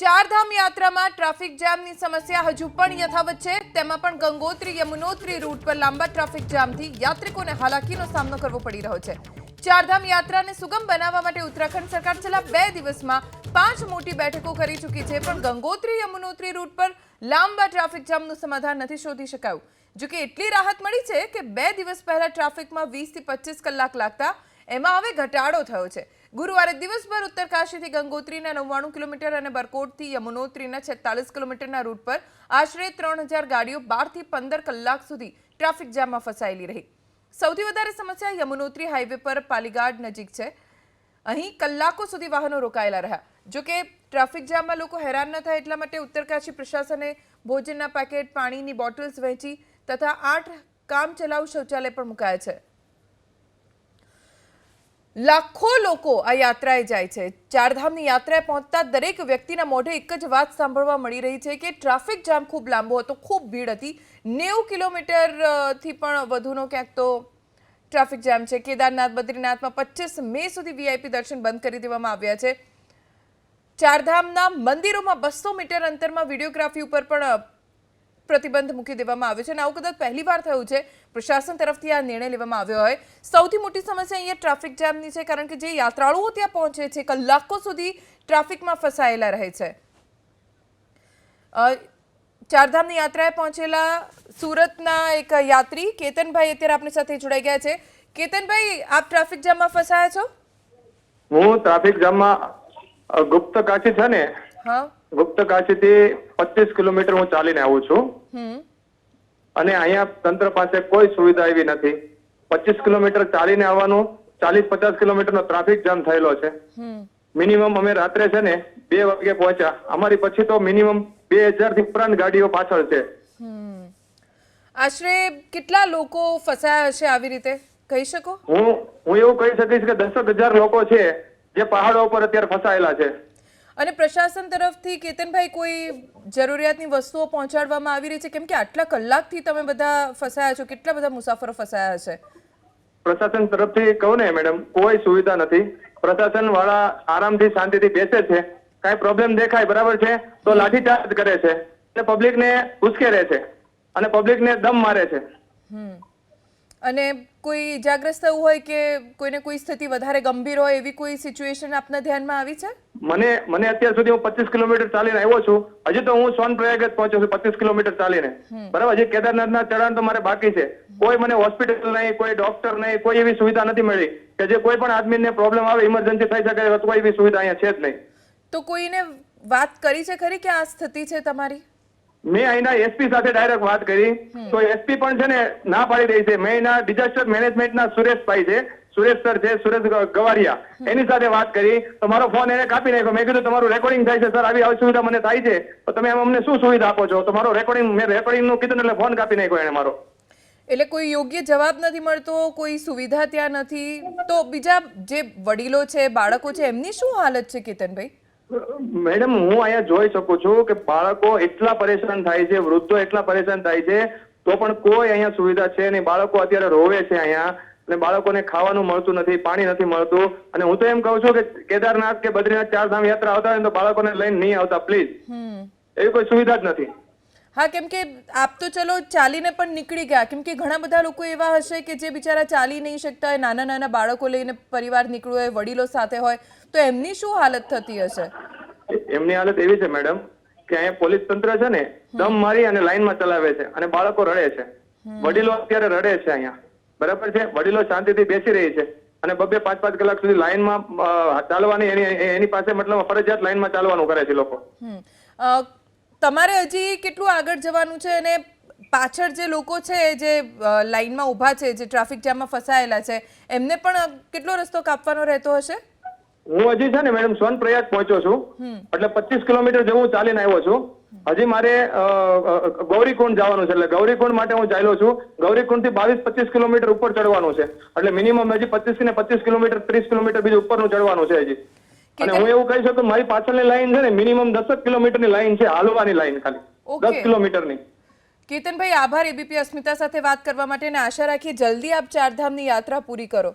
ચારધામ યાત્રામાં ટ્રાફિક જામની સમસ્યા હજુ પણ યથાવત છે. તેમાં પણ ગંગોત્રી, યમુનોત્રી રૂટ પર લાંબા ટ્રાફિક જામથી યાત્રિકોને હાલાકીનો સામનો કરવો પડી રહ્યો છે. ચારધામ યાત્રાને સુગમ બનાવવા માટે ઉત્તરાખંડ સરકાર છેલ્લા બે દિવસમાં પાંચ મોટી બેઠકો કરી ચૂકી છે, પણ ગંગોત્રી, યમુનોત્રી રૂટ પર લાંબા ટ્રાફિક જામનું સમાધાન નથી શોધી શકાયું. જોકે એટલી રાહત મળી છે કે બે દિવસ પહેલા ટ્રાફિકમાં વીસથી પચીસ કલાક લાગતા એમાં હવે ઘટાડો થયો છે. ગુરુવારે દિવસભર ઉત્તરકાશીથી ગંગોત્રીના નવ્વાણું કિલોમીટર અને બરકોટથી યમુનોત્રીના છેતાલીસ કિલોમીટરના રૂટ પર આશરે ત્રણ હજાર ગાડીઓ બારથી પંદર કલાક સુધી ટ્રાફિક જામમાં ફસાયેલી રહી. સૌથી વધારે સમસ્યા યમુનોત્રી હાઈવે પર પાલીગાડ નજીક છે. અહીં કલાકો સુધી વાહનો રોકાયેલા રહ્યા. જોકે ટ્રાફિક જામમાં લોકો હેરાન ન થાય એટલા માટે ઉત્તરકાશી પ્રશાસને ભોજનના પેકેટ, પાણીની બોટલ્સ વહેંચી તથા આઠ કામચલાઉ શૌચાલય પણ મુકાયા છે. લાખો લોકો આ યાત્રાએ જાય છે. ચારધામની યાત્રાએ પહોંચતા દરેક વ્યક્તિના મોઢે એક જ વાત સાંભળવા મળી રહી છે કે ટ્રાફિક જામ ખૂબ લાંબો હતો, ખૂબ ભીડ હતી. નેવું કિલોમીટરથી પણ વધુનો ક્યાંક તો ટ્રાફિક જામ છે. કેદારનાથ, બદ્રીનાથમાં પચીસ મે સુધી વીઆઈપી દર્શન બંધ કરી દેવામાં આવ્યા છે. ચારધામના મંદિરોમાં બસો મીટર અંતરમાં વિડીયોગ્રાફી ઉપર પણ પ્રતિબંધ મૂકી દેવામાં આવ્યો છે અને આવું કદાચ પહેલીવાર થયું છે. પ્રશાસન તરફથી આ નિર્ણય લેવામાં આવ્યો હોય. સૌથી મોટી સમસ્યા અહીંયા ટ્રાફિક જામની છે કારણ કે જે યાત્રાળુઓ ત્યાં પહોંચે છે કલાકો સુધી ટ્રાફિકમાં ફસાયેલા રહે છે. ચારધામની યાત્રાએ પહોંચેલા સુરતના એક યાત્રી કેતનભાઈ અત્યારે આપણી સાથે જોડાઈ ગયા છે. કેતનભાઈ આપ ટ્રાફિક જામમાં ફસાયા છો? હું ટ્રાફિક જામમાં ગુપ્ત કાચી છે ને હા. ગુપ્ત કાશીથી પચીસ કિલોમીટર હું ચાલીને આવું છું. અને અહીંયા તંત્ર પાસે કોઈ સુવિધા એવી નથી. પચીસ કિલોમીટર ચાલીને આવવાનું ચાલીસ પચાસ કિલોમીટરનો ટ્રાફિક જામ થયેલો છે. મિનિમમ અમે રાત્રે છે ને બે વાગે પહોંચ્યા. અમારી પછી તો મિનિમમ બે હજારથી ઉપરાંત ગાડીઓ પાછળ છે. આશરે કેટલા લોકો ફસાયા હશે આવી રીતે? કહી શકો? હું હું એવું કહી શકીશ કે દસક હજાર લોકો છે જે પહાડો ઉપર અત્યારે ફસાયેલા છે. અને પ્રશાસન તરફથી કેતનભાઈ કોઈ જરૂરિયાતની વસ્તુઓ પહોંચાડવામાં આવી રહી છે? કેમ કે આટલા કલાકથી તમે બધા ફસાયા છો કેટલા બધા મુસાફરો ફસાયા છે? પ્રશાસન તરફથી કહું ને મેડમ કોઈ સુવિધા નથી. પ્રશાસન વાળા આરામથી શાંતિથી બેસે છે. કઈ પ્રોબ્લેમ દેખાય બરાબર છે? તો લાઠીચાર્જ કરે છે. અને પબ્લિકને ઉશ્કેરે છે. અને પબ્લિકને દમ મારે છે. હમ. અને કોઈ ઇજાગ્રસ્ત હોય કે કોઈને કોઈ સ્થિતિ વધારે ગંભીર હોય એવી કોઈ સિચ્યુએશન આપના ધ્યાનમાં આવી છે? મને મને અત્યાર સુધી હું પચીસ કિલોમીટર ચાલીને આવ્યો છું. હજી તો હું સોન પ્રયાગ જ પહોંચ્યો છું પચીસ કિલોમીટર ચાલીને. બરાબર હજી કેદારનાથના ચઢાણ તો મારે બાકી છે. કોઈ મને હોસ્પિટલ નહીં કોઈ ડોક્ટર નહીં કોઈ એવી સુવિધા નથી મળી કે જે કોઈ પણ આદમીને પ્રોબ્લેમ આવે ઇમરજન્સી થઈ શકે અથવા કોઈ એવી સુવિધા અહીંયા છે જ નહીં. તો કોઈને વાત કરી છે ખરી કે આ સ્થિતિ છે તમારી? મેં અહીંના એસપી સાથે ડાયરેક્ટ વાત કરી. તો એસપી પણ છે ને ના પાડી રહી છે. મેં અહીંના ડિઝાસ્ટર મેનેજમેન્ટના સુરેશભાઈ છે. સુરેશ સર છે સુરેશ ગવારિયા. એની સાથે વાત કરી. તો મારો ફોન એને કાપી નાખ્યો. મેં કીધું તમારું રેકોર્ડિંગ થાય છે સર આવી અસુવિધા મને થાય છે. તો તમે અમને શું સુવિધા આપો છો? તો મારો રેકોર્ડિંગ મેં રેકોર્ડિંગનું કીધું એટલે ફોન કાપી નાખ્યો એને મારો. એટલે કોઈ યોગ્ય જવાબ નથી મળતો કોઈ સુવિધા ત્યાં નથી. તો બીજા જે વડીલો છે બાળકો છે એમની શું હાલત છે કેતનભાઈ? મેડમ હું અહીંયા જોઈ શકું છું કે બાળકો એટલા પરેશાન થાય છે વૃદ્ધો એટલા પરેશાન થાય છે તો પણ કોઈ અહીંયા સુવિધા છે નહીં. બાળકો અત્યારે રોવે છે અહીંયા અને બાળકોને ખાવાનું મળતું નથી પાણી નથી મળતું. અને હું તો એમ કહું છું કે કેદારનાથ કે બદ્રીનાથ ચાર ધામ યાત્રા આવતા હોય તો બાળકોને લઈને નહીં આવતા પ્લીઝ. એવી કોઈ સુવિધા જ નથી. હા કેમ કે આપ તો ચલો ચાલીને પણ નીકળી ગયા. કેમ કે ઘણા બધા લોકો એવા હશે કે જે બિચારા ચાલી નહીં શકતા હોય નાના નાના બાળકો લઈને પરિવાર નીકળ્યો હોય વડીલો સાથે હોય તો એમની શું હાલત થતી હશે? એમની હાલત એવી છે મેડમ કે અહીંયા પોલીસ તંત્ર છે ને દમ મારી અને લાઈનમાં ચલાવે છે અને બાળકો રડે છે. વડીલો અત્યારે રડે છે અહીંયા. બરાબર છે? વડીલો શાંતિથી બેસી રહી છે અને બબે પાંચ પાંચ કલાક સુધી લાઈનમાં ચાલવાની એની એની પાસે મતલબ ફરજિયાત લાઈનમાં ચાલવાનું કરે છે લોકો. તમારે હજી કેટલું આગળ જવાનું છે અને પાછળ જે લોકો છે જે લાઈનમાં ઊભા છે જે ટ્રાફિક જામમાં ફસાયેલા છે એમને પણ કેટલો રસ્તો કાપવાનો રહેતો હશે? હું હજી છે ને મેડમ સોન પ્રયાગ પહોંચ્યો છું. એટલે પચીસ કિલોમીટર જેવું ચાલીને આવ્યો છું. હજી મારે ગૌરીકુંડ જવાનું છે. એટલે ગૌરીકુંડ માટે હું ચાલ્યો છું. ગૌરીકુંડથી બાવીસ પચીસ કિલોમીટર ઉપર ચડવાનું છે. એટલે મિનિમમ હજી પચીસ ને પચીસ કિલોમીટર ત્રીસ કિલોમીટર બીજું ઉપરનું ચડવાનું છે હજી. અને હું એવું કહી શકું મારી પાછળની લાઈન છે ને મિનિમમ દસક કિલોમીટરની લાઈન છે હાલવાની લાઈન ખાલી. દસ કિલોમીટરની. કેતનભાઈ આભાર એબીપી અસ્મિતા સાથે વાત કરવા માટે અને આશા રાખીએ જલ્દી આપ ચારધામની યાત્રા પૂરી કરો.